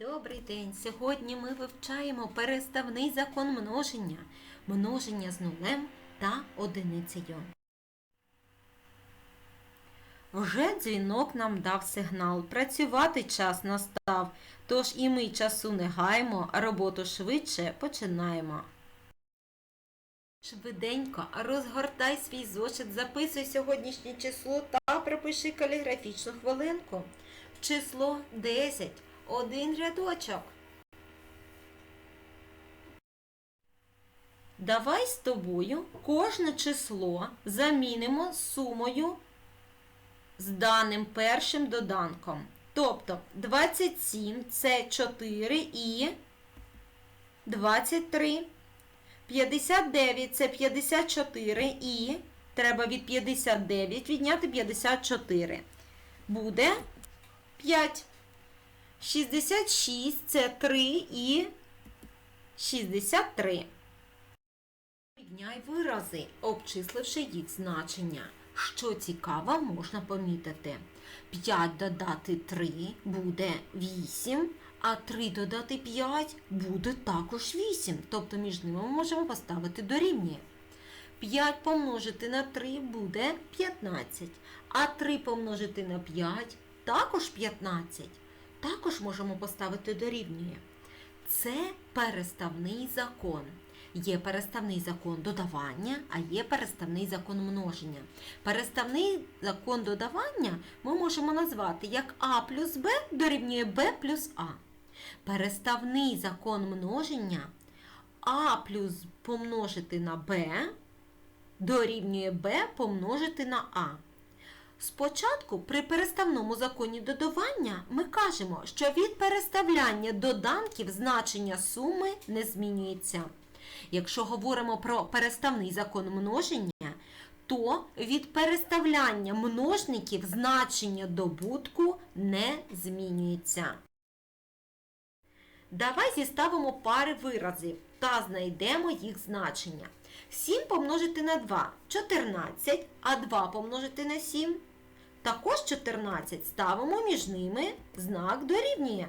Добрий день! Сьогодні ми вивчаємо переставний закон множення, множення з нулем та одиницею. Вже дзвінок нам дав сигнал. Працювати час настав, тож і ми часу не гаємо, роботу швидше починаємо. Швиденько розгортай свій зошит, записуй сьогоднішнє число та пропиши каліграфічну хвилинку. Число 10. Один рядочок. Давай з тобою кожне число замінимо сумою з даним першим доданком. Тобто 27 це 4 і 23. 59 це 54 і треба від 59 відняти 54. Буде 5. 66 це 3 і 63. Рівняй вирази, обчисливши їх значення. Що цікаво, можна помітити. 5 додати 3 буде 8, а 3 додати 5 буде також 8. Тобто між ними ми можемо поставити дорівнює. 5 помножити на 3 буде 15, а 3 помножити на 5 також 15. Також можемо поставити дорівнює. Це переставний закон. Є переставний закон додавання, а є переставний закон множення. Переставний закон додавання ми можемо назвати як А плюс Б дорівнює Б плюс А. Переставний закон множення А плюс помножити на Б дорівнює Б помножити на А. Спочатку при переставному законі додавання ми кажемо, що від переставляння доданків значення суми не змінюється. Якщо говоримо про переставний закон множення, то від переставляння множників значення добутку не змінюється. Давай зіставимо пари виразів та знайдемо їх значення. 7 помножити на 2 14, а 2 помножити на 7 також 14. Ставимо між ними знак дорівнює.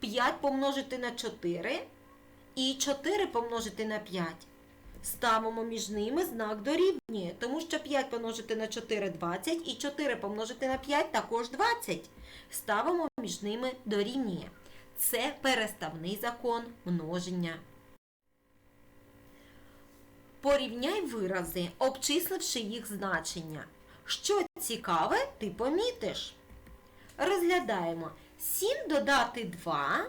5 помножити на 4 і 4 помножити на 5. Ставимо між ними знак дорівнює, тому що 5 помножити на 4 20 і 4 помножити на 5 також 20. Ставимо між ними дорівнює. Це переставний закон множення. Порівняй вирази, обчисливши їх значення. Що цікаве, ти помітиш. Розглядаємо 7 додати 2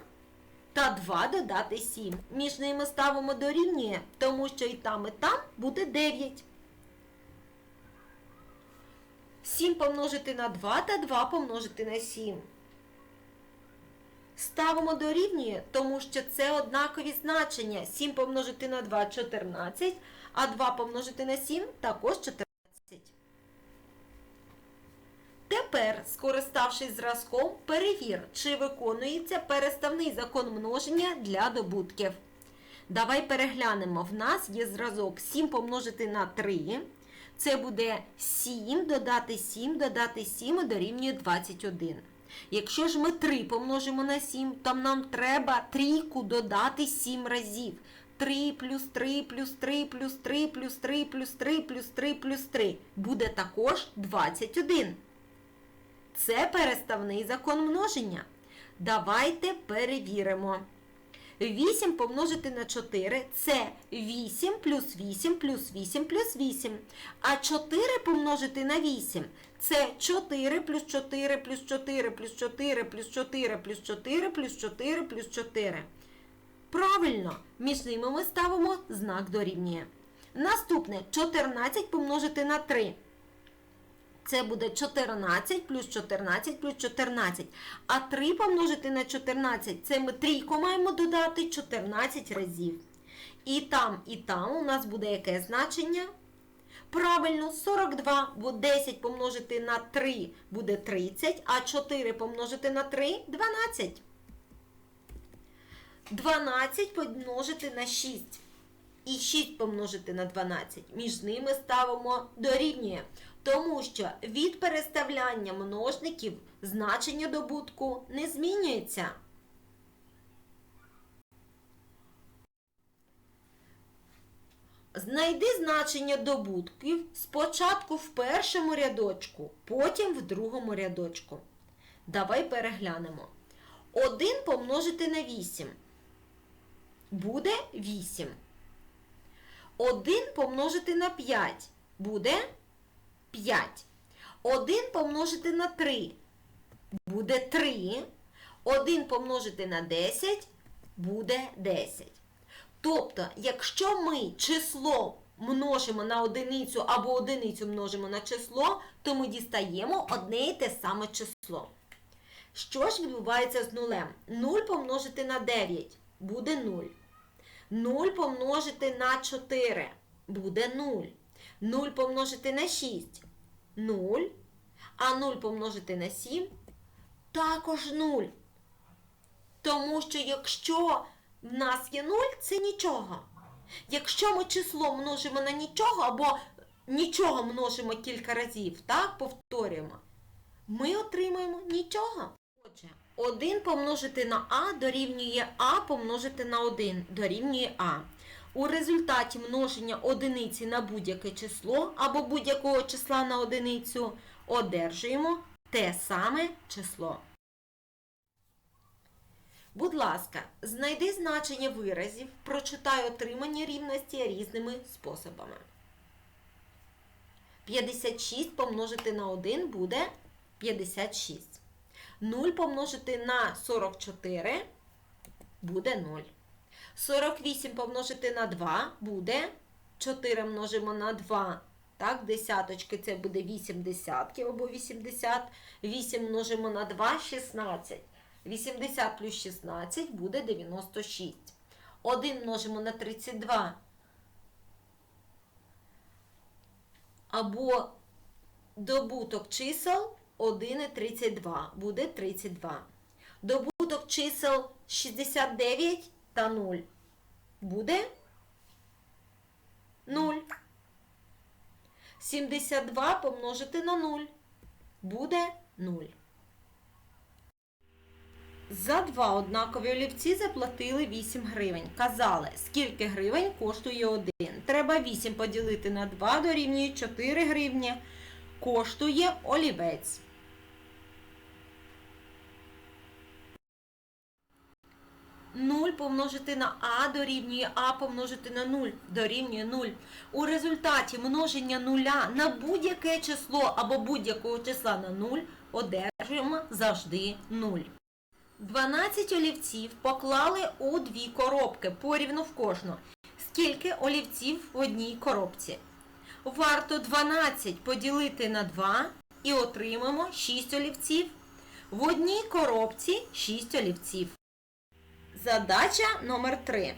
та 2 додати 7. Між ними ставимо дорівнює, тому що і там, і там буде 9. 7 помножити на 2 та 2 помножити на 7. Ставимо дорівнює, тому що це однакові значення. 7 помножити на 2 14, а 2 помножити на 7 також 14. Тепер, скориставшись зразком, перевір, чи виконується переставний закон множення для добутків. Давай переглянемо. В нас є зразок 7 помножити на 3. Це буде 7 додати 7 додати 7 дорівнює 21. Якщо ж ми 3 помножимо на 7, то нам треба трійку додати 7 разів. 3 плюс 3 плюс 3 плюс 3 плюс 3 плюс 3 плюс 3 плюс 3 буде також 21. Це переставний закон множення. Давайте перевіримо. 8 помножити на 4 це 8 плюс 8 плюс 8 плюс 8. А 4 помножити на 8 це 4 плюс 4 плюс 4 плюс 4 плюс 4 плюс 4 плюс 4 плюс 4. Правильно, між ними ми ставимо знак дорівнює. Наступне 14 помножити на 3. Це буде 14 плюс 14 плюс 14. А 3 помножити на 14 це ми трійку маємо додати 14 разів. І там, і там у нас буде яке значення? Правильно, 42, бо 10 помножити на 3 буде 30, а 4 помножити на 3 12. 12 помножити на 6. І 6 помножити на 12. Між ними ставимо дорівнює. Тому що від переставляння множників значення добутку не змінюється. Знайди значення добутків спочатку в першому рядочку, потім в другому рядочку. Давай переглянемо. 1 помножити на 8. Буде 8. 1 помножити на 5. Буде 5. 1 помножити на 3. Буде 3. 1 помножити на 10 буде 10. Тобто, якщо ми число множимо на одиницю або одиницю множимо на число, то ми дістаємо одне і те саме число. Що ж відбувається з нулем? 0 помножити на 9 буде 0. 0 помножити на 4 буде 0. 0 помножити на 6 0. А 0 помножити на 7 також 0. Тому що якщо в нас є 0, це нічого. Якщо ми число множимо на нічого або нічого множимо кілька разів, так, повторюємо, ми отримаємо нічого. Отже, 1 помножити на А дорівнює А помножити на 1 дорівнює А. У результаті множення одиниці на будь-яке число або будь-якого числа на одиницю одержуємо те саме число. Будь ласка, знайди значення виразів, прочитай отримані рівності різними способами. 56 помножити на 1 буде 56. 0 помножити на 44 буде 0. 48 помножити на 2 буде 4 множимо на 2. Так, десяточки це буде 8 десятків або 80. 8 множимо на 2 16. 80 плюс 16 буде 96. 1 множимо на 32. Або добуток чисел 1 і 32 буде 32. Добуток чисел 69 та 0 буде 0. 72 помножити на 0 буде 0. За два однакові олівці заплатили 8 гривень. Казали, скільки гривень коштує один. Треба 8 поділити на 2 дорівнює 4 гривні. Коштує олівець. Нуль помножити на А дорівнює А помножити на 0 дорівнює 0. У результаті множення нуля на будь-яке число або будь-якого числа на 0 одержуємо завжди 0. 12 олівців поклали у дві коробки порівну в кожну. Скільки олівців в одній коробці? Варто 12 поділити на 2 і отримаємо 6 олівців. В одній коробці 6 олівців. Задача номер 3.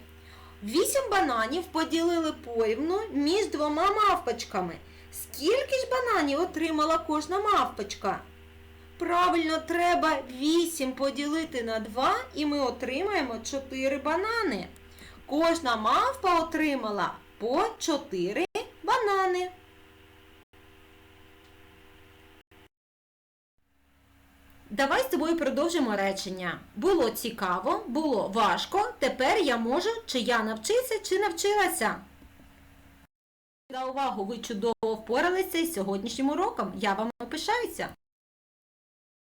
8 бананів поділили порівну між двома мавпочками. Скільки ж бананів отримала кожна мавпочка? Правильно, треба 8 поділити на 2 і ми отримаємо 4 банани. Кожна мавпа отримала по 4 банани. Давай з тобою продовжимо речення. Було цікаво, було важко. Тепер я можу, чи я навчився, чи навчилася. За увагу, ви чудово впоралися із сьогоднішнім уроком. Я вам пишаюся.